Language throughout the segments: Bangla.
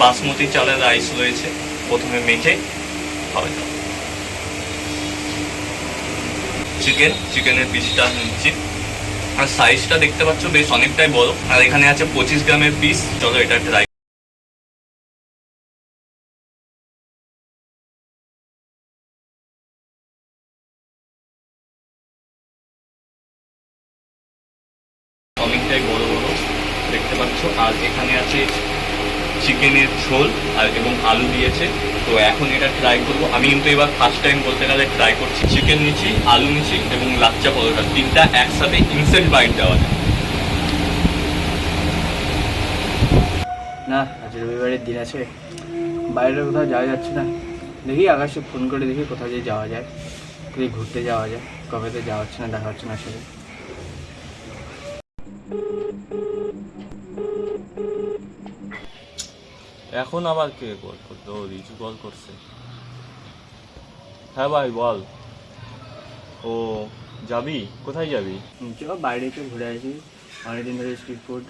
বাসমতি চালের রাইস রয়েছে, প্রথমে মেখে খাওয়া যাবে। চিকেন, চিকেনের পিসটা নিচ্ছি। আর সাইজটা দেখতে পাচ্ছ বেশ অনেকটাই বড়। আর এখানে আছে পঁচিশ গ্রামের পিস চলো এটা ট্রাই অনেকটাই বড় বড়। দেখতে পাচ্ছ, আর এখানে আছে চিকেনের ঝোল আর এবং আলু দিয়েছে। তো এখন এটা ট্রাই করব। আমি কিন্তু এবার ফার্স্ট টাইম বলতে গেলে ট্রাই করছি। চিকেন নিচ্ছি, আলু নিচ্ছি এবং লাচ্চা পরোটা। তিনটা একসাথে ইনসেন্ট বাইট দেওয়া যায়। না, আজ রবিবারের দিন আছে। বাইরে কোথাও যাওয়া যাচ্ছে না। দেখি আকাশে ফোন করে দেখি কোথাও যে যাওয়া যায়। ঘুরতে যাওয়া যায়, কবে তো যাওয়া হচ্ছে না, দেখা হচ্ছে না আসলে এখন আবার কে কল করতো ও রিজু কল করছে? হ্যাঁ ভাই বল। ও যাবি? কোথায় যাবি? চ বাইরে একটু ঘুরে আসি। অনেকদিন ধরে স্ট্রিট ফুড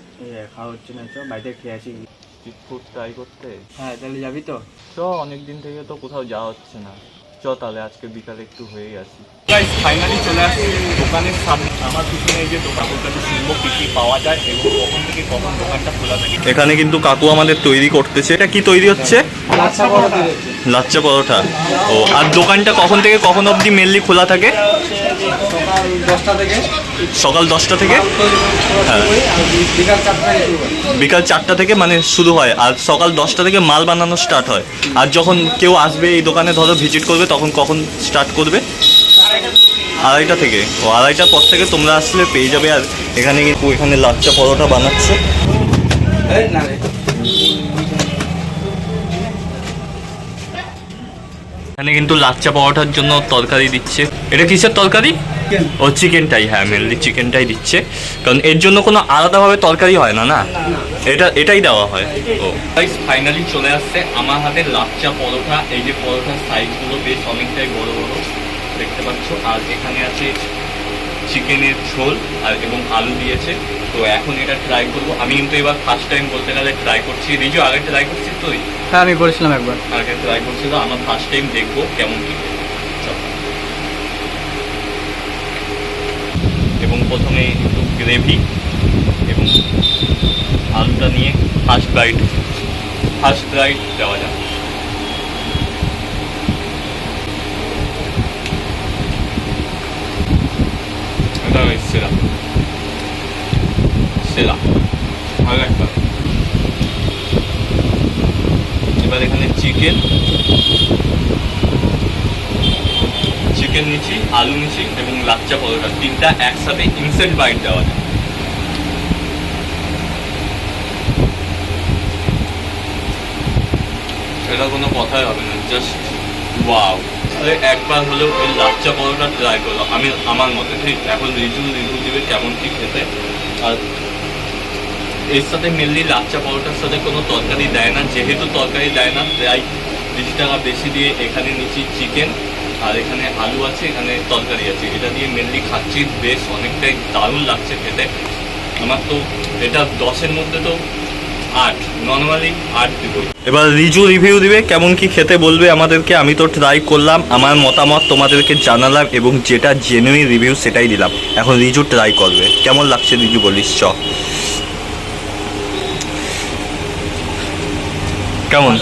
খাওয়া হচ্ছে না চ বাড়িতে খেয়ে আসি। স্ট্রিট ফুড ট্রাই করতে? হ্যাঁ তাহলে যাবি তো? চ অনেক দিন থেকে তো কোথাও যাওয়া হচ্ছে না। চ তাহলে আজকে বিকালে একটু হয়েই আসি। ফাইনালি চলে আসছি। দোকানের সামনে আমার পিছনে যে দোকানের শুনব কি কি পাওয়া যায় এবং কখন থেকে কখন দোকানটা খোলা থাকে। এখানে কিন্তু কাকু আমাদের তৈরি করতেছে। এটা কি তৈরি হচ্ছে? লাচ্চা পরোটা ও আর দোকানটা কখন থেকে কখন অবধি মেনলি খোলা থাকে? সকাল দশটা থেকে। সকাল দশটা থেকে? হ্যাঁ। বিকাল চারটা থেকে মানে শুরু হয় আর সকাল দশটা থেকে মাল বানানো স্টার্ট হয়। আর যখন কেউ আসবে এই দোকানে ধরো ভিজিট করবে তখন কখন স্টার্ট করবে? আড়াইটা থেকে। ও আড়াইটার পর থেকে তোমরা আসলে পেয়ে যাবে আর এখানে কিন্তু এখানে লাচ্চা পরোটা বানাচ্ছে। এখানে কিন্তু লাচ্চা পরোটার জন্য তরকারি দিচ্ছে। এটা কিসের তরকারি? ও চিকেনটাই হ্যাঁ মেনলি চিকেনটাই দিচ্ছে। কারণ এর জন্য কোনো আলাদাভাবে তরকারি হয় না না? এটা এটাই দেওয়া হয়। ও। ফাইনালি চলে আসছে আমার হাতে লাচ্চা পরোটা। এই যে পরোটার সাইজগুলো বেশ অনেকটাই বড় বড়। দেখতে পাচ্ছ। আর এখানে আছে চিকেনের ঝোল আর এবং আলু দিয়েছে। তো এখন এটা ট্রাই করব। আমি কিন্তু এবার ফার্স্ট টাইম বলতে গেলে ট্রাই করছি। রিজু আগে ট্রাই করছিস তুই? হ্যাঁ আমি করেছিলাম একবার। আগে ট্রাই করছি তো? আমার ফার্স্ট টাইম দেখব কেমন কি। এবং প্রথমে একটু গ্রেভি এবং আলুটা নিয়ে ফার্স্ট বাইট ফার্স্ট বাইট দেওয়া যাক। সেরা সেরা ভালো একটা। এবার এখানে চিকেন। চিকেন নিচ্ছি আলু নিচ্ছি এবং লাচ্চা পরোটা। তিনটা একসাথে ইনসেন্ট বাইট দেওয়া যায়। এটা কোনো কথাই হবে না জাস্ট ওয়াও একবার হলেও এই লাচ্চা পরোটা ট্রাই করল। আমি, আমার মতে, ঠিক? এখন রিজু রিভিউ দিবে কেমন কি খেতে। আর এর সাথে মেনলি লাচ্চা পরোটার সাথে কোনো তরকারি দেয় না। যেহেতু তরকারি দেয় না, প্রায় বিশ টাকা বেশি দিয়ে এখানে নিচ্ছি চিকেন আর এখানে আলু আছে, এখানে তরকারি আছে। এটা দিয়ে মেনলি খাচ্ছি, বেশ অনেকটাই দারুণ লাগছে খেতে। আমার তো এটা দশের মধ্যে তো আট নর্মালি আট দিবই এবার রিজু রিভিউ দিবে কেমন কি খেতে বলবে আমাদেরকে আমি তো ট্রাই করলাম আমার মতামত তোমাদেরকে জানালাম এবং যেটা জেনুইন রিভিউ সেটাই দিলাম। এখন রিজু ট্রাই করবে। কেমন লাগছে রিজু বলিস চ। কেমন?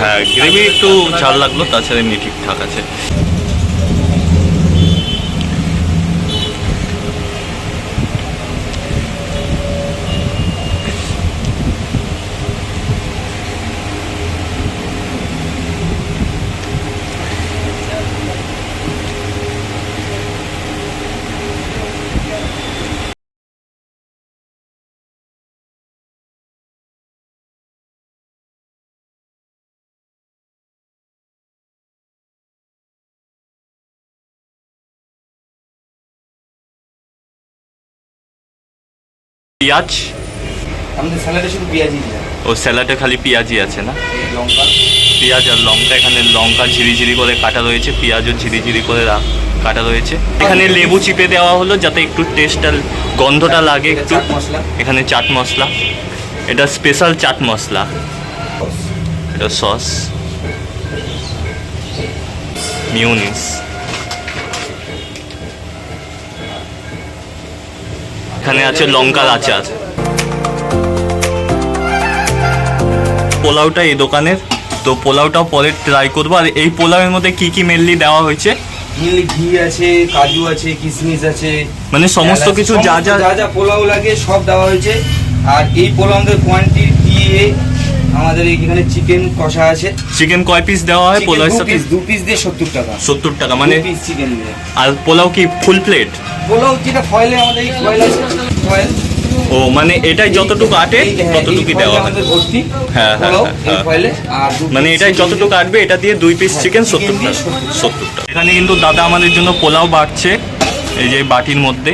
হ্যাঁ গ্রেভি একটু ঝাল লাগল তাছাড়া এমনি ঠিকঠাক আছে। পেঁয়াজ? আমাদের স্যালাডে শুধু পেঁয়াজই দিলাম ও স্যালাডে খালি পেঁয়াজই আছে না? লঙ্কা। পেঁয়াজ আর লঙ্কা এখানে লঙ্কা ঝিরিঝিরি করে কাটা রয়েছে পেঁয়াজও ঝিরিঝিরি করে কাটা রয়েছে। এখানে লেবু চিপে দেওয়া হলো যাতে একটু টেস্টটা গন্ধটা লাগে একটু। মশলা এখানে চাট মশলা। এটা স্পেশাল চাট মশলা। এটা সস মিউনিস এখানে আছে লঙ্কার আচার পোলাওটা এই দোকানের। তো পোলাওটাও পরে ট্রাই করব। আর এই পোলাওয়ের মধ্যে কি কি মেনলি দেওয়া হয়েছে? ঘি ঘি আছে কাজু আছে কিশমিশ আছে। মানে সমস্ত কিছু যা যা যা যা পোলাও লাগে সব দেওয়া হয়েছে। আর এই পোলাও আমাদের কোয়ান্টিটি দিয়ে আমাদের এখানে চিকেন কষা আছে। চিকেন কয় পিস দেওয়া হয়? পোলাওয়ের সাথে পিস দু পিস দিয়ে সত্তর টাকা। সত্তর টাকা মানে পিস চিকেন দিয়ে। আর পোলাও কি ফুল প্লেট পোলাও যেটা ফয়েলে আমাদের ফয়েল আছে ফয়েল ও মানে এটাই যতটুকু আটে হ্যাঁ, ততটুকুই দেওয়া হয়। হ্যাঁ, হ্যাঁ, পোলাও হ্যাঁ, মানে এটাই যতটুকু কাটবে এটা দিয়ে দুই পিস চিকেন সত্তর দিয়ে টাকা। সত্তর টাকা। এখানে কিন্তু দাদা আমাদের জন্য পোলাও বাড়ছে এই যে বাটির মধ্যে।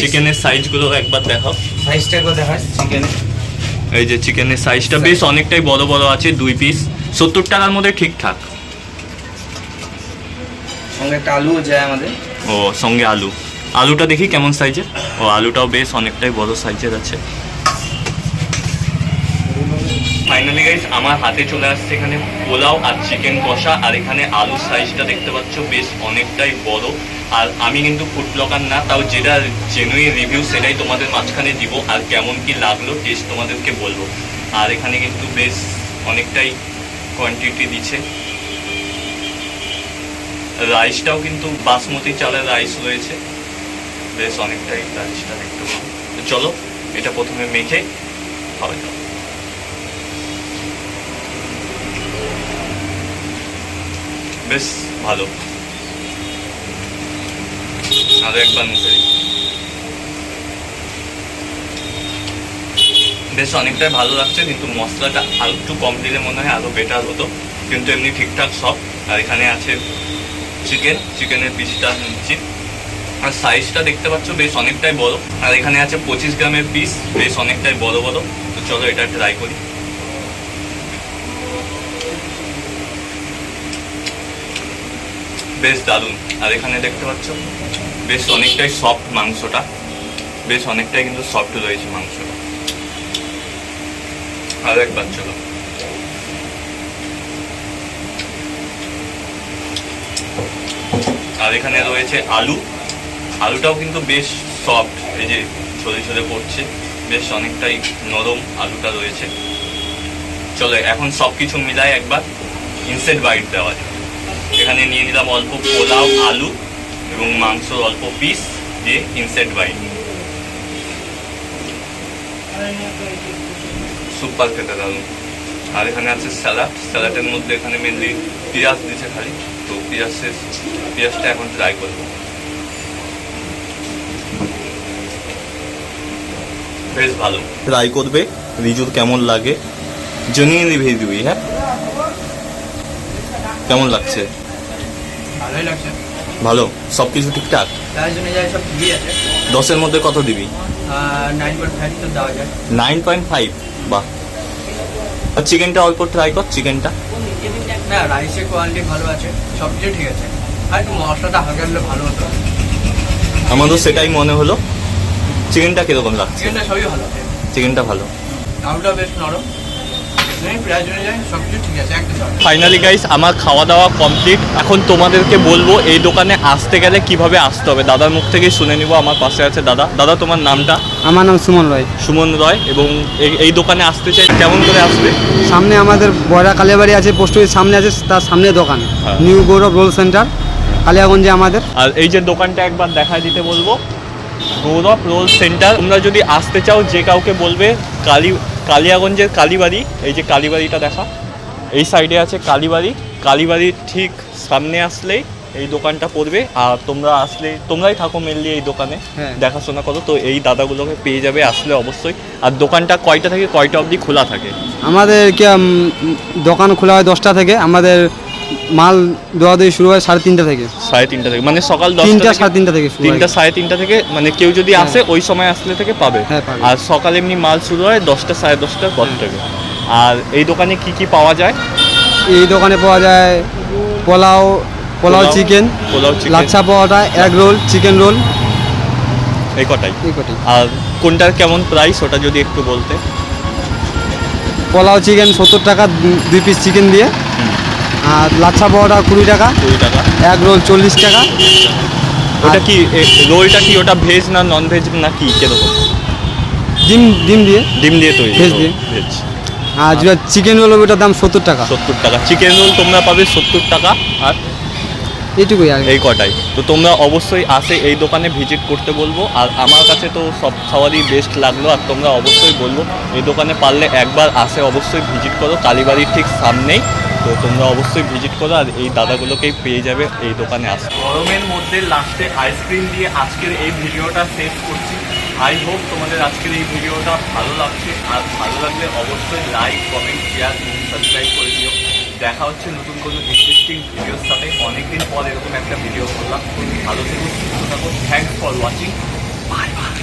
চিকেনের সাইজগুলো একবার দেখাও। সাইজটা একবার চিকেন এই যে চিকেনের সাইজটা বেশ অনেকটাই বড় বড় আছে দুই পিস সত্তর টাকার মধ্যে ঠিকঠাক সঙ্গে একটা আলুও যায় আমাদের। ও সঙ্গে আলু। আলুটা দেখি কেমন সাইজের ও আলুটাও বেশ অনেকটাই বড় সাইজের আছে। ফাইনালি গাইস আমার হাতে চলে আসছে এখানে পোলাও আর চিকেন কষা আর এখানে আলুর সাইজটা দেখতে পাচ্ছ বেশ অনেকটাই বড়। আর আমি কিন্তু ফুড ব্লগার না, তাও যেটা জেনুইন রিভিউ সেটাই তোমাদের মাঝখানে দিব আর কেমন কি লাগল টেস্ট তোমাদেরকে বলব। আর এখানে কিন্তু বেশ অনেকটাই কোয়ান্টিটি দিচ্ছে। রাইসটাও কিন্তু বাসমতি চালের রাইস রয়েছে। বেশ অনেকটাই রাইসটা একটু চলো, এটা প্রথমে মেখে খাওয়া বেশ ভালো। আরও একবার মুখে। বেশ, অনেকটাই ভালো লাগছে, কিন্তু মশলাটা আর একটু কম দিলে মনে হয় আরও বেটার হতো। কিন্তু এমনি ঠিকঠাক সব। আর এখানে আছে চিকেন চিকেনের পিসটা নিচ্ছি। আর সাইজটা দেখতে পাচ্ছ, বেশ অনেকটাই বড়। আর এখানে আছে পঁচিশ গ্রামের পিস বেশ অনেকটাই বড় বড়। তো চলো এটা ট্রাই করি। বেশ দারুণ। আর এখানে দেখতে পাচ্ছ? বেশ অনেকটাই সফট মাংসটা। বেশ অনেকটাই কিন্তু সফট রয়েছে মাংসটা। আর একবার চলো আর এখানে রয়েছে আলু। আলুটাও কিন্তু বেশ সফট এই যে ছড়ে ছড়ে পড়ছে বেশ অনেকটাই নরম আলুটা রয়েছে। চলো, এখন সব কিছু মিলায় একবার ইনসেট বাইট দেওয়া যায় এখানে নিয়ে নিলাম অল্প পোলাও, আলু। এবং মাংস অল্প পিস দিয়ে ইনসেট বাইট সুপার খেতে দারুণ আর এখানে আছে স্যালাড স্যালাডের মধ্যে এখানে মেনলি পেঁয়াজ দিচ্ছে খালি। তো পেঁয়াজের পেঁয়াজটা এখন ট্রাই করব। বেশ ভালো। ট্রাই করবে। রিজুর কেমন লাগে? জেনুইন রিভিউ দিবি হ্যাঁ? কেমন লাগছে? ভালোই লাগছে। ভালো? সব কিছু ঠিকঠাক? তার জন্য যাই সব ঠিকই আছে। দশের মধ্যে কত দিবি? নাইন পয়েন্ট ফাইভ তো দেওয়া যায়। নাইন পয়েন্ট ফাইভ বাহ। আর চিকেনটা অল্প ট্রাই কর চিকেনটা। না রাইসের কোয়ালিটি ভালো আছে সব কিছু ঠিক আছে। আর একটু মশলাটা হালকা দিলে ভালো হতো। আমারও সেটাই মনে হলো। চিকেনটা কীরকম লাগছে? চিকেনটা সবই ভালো। চিকেনটা ভালো। আলুটা বেশ নরম। ফাইনালি গাইস আমার খাওয়া দাওয়া কমপ্লিট এখন তোমাদেরকে বলব এই দোকানে আসতে গেলে কীভাবে আসতে হবে? দাদার মুখ থেকে শুনে নিব আমার পাশে আছে দাদা। দাদা তোমার নামটা? আমার নাম সুমন রয়। সুমন রয় এবং এই- এই দোকানে আসতে চাই কেমন করে আসবে? সামনে আমাদের বয়রা কালিয়াবাড়ি আছে পোস্ট অফিস সামনে আছে তার সামনে দোকান। হ্যাঁ। নিউ গৌরব রোল সেন্টার কালিয়াগঞ্জে আমাদের। আর এই যে দোকানটা একবার দেখা দিতে বলব গৌরব রোল সেন্টার। তোমরা যদি আসতে চাও যে কাউকে বলবে কালী কালিয়াগঞ্জের কালীবাড়ি এই যে কালীবাড়িটা দেখা। এই সাইডে আছে কালীবাড়ি। কালীবাড়ির ঠিক সামনে আসলেই এই দোকানটা পড়বে। আর তোমরা আসলে তোমরাই থাকো মেনলি এই দোকানে। হ্যাঁ। দেখাশোনা করো। তো এই দাদাগুলোকে পেয়ে যাবে আসলে অবশ্যই। আর দোকানটা কয়টা থেকে কয়টা অবধি খোলা থাকে? আমাদের কি দোকান খোলা হয় দশটা থেকে। আমাদের মাল দেওয়া দেওয়া শুরু হয় সাড়ে তিনটা থেকে। সাড়ে তিনটা থেকে মানে সকাল দশটা তিনটা থেকে- সাড়ে তিনটা থেকে হয়। তিনটা সাড়ে তিনটা থেকে মানে কেউ যদি হ্যাঁ। আসে ওই সময় আসলে থেকে পাবে। হ্যাঁ, আর সকালে এমনি মাল শুরু হয় দশটা সাড়ে দশটার পর থেকে। আর এই দোকানে কি কি পাওয়া যায়? এই দোকানে পাওয়া যায় পোলাও পোলাও চিকেন পোলাও চিকেন। লাচ্ছা পাওয়াটা এগ রোল চিকেন রোল। এই কটাই। এই কটি আর কোনটার কেমন প্রাইস ওটা যদি একটু বলতে? পোলাও চিকেন সত্তর টাকা দুই পিস চিকেন দিয়ে। আর লাচ্ছা পরোটা কুড়ি টাকা। কুড়ি টাকা। এক রোল চল্লিশ টাকা। ওটা কি রোলটা কি ওটা ভেজ না নন ভেজ না কি? কীরকম ডিম ডিম দিয়ে। ডিম দিয়ে তৈরি। ভেজ দিয়ে। ভেজ। আর যেটা চিকেন রোল ওটার দাম সত্তর টাকা। সত্তর টাকা। চিকেন রোল তোমরা পাবে সত্তর টাকা। আর এইটুকুই আর এই কটাই। তো তোমরা অবশ্যই আসে এই দোকানে ভিজিট করতে বলব। আর আমার কাছে তো সব খাবারই বেস্ট লাগল আর তোমরা অবশ্যই বলব এই দোকানে পারলে একবার আসে অবশ্যই ভিজিট করো। কালীবাড়ির ঠিক সামনেই। তো তোমরা অবশ্যই ভিজিট করো আর এই দাদাগুলোকেই পেয়ে যাবে এই দোকানে আসে। গরমের মধ্যে লাস্টে আইসক্রিম দিয়ে আজকের এই ভিডিওটা শেষ করছি। আই হোপ তোমাদের আজকের এই ভিডিওটা ভালো লাগছে। আর ভালো লাগলে অবশ্যই লাইক কমেন্ট শেয়ার সাবস্ক্রাইব করে দিও। দেখা হচ্ছে নতুন কোনো ইন্টারেস্টিং ভিডিওর সাথে। অনেকদিন পর এরকম একটা ভিডিও করলাম। ভালো থেকো সুস্থ থাকো। Thanks for watching bye bye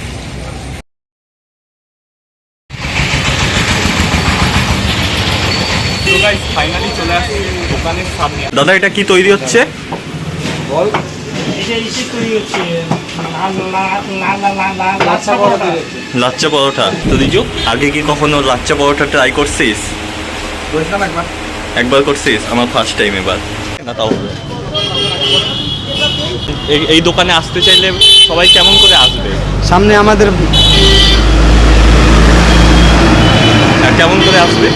তো গাইস ফাইনালি চলে আসছি দোকানের সামনে। দাদা এটা কি তৈরি হচ্ছে? বল। লাচ্চা পরোটা। তো দিজু আগে কি কখনো লাচ্চা পরোটা ট্রাই করছিস? একবার। একবার করছিস? আমার ফার্স্ট টাইম এবার। না তাও এই দোকানে আসতে চাইলে সবাই কেমন করে আসবে? সামনে আমাদের আর কেমন করে আসবে?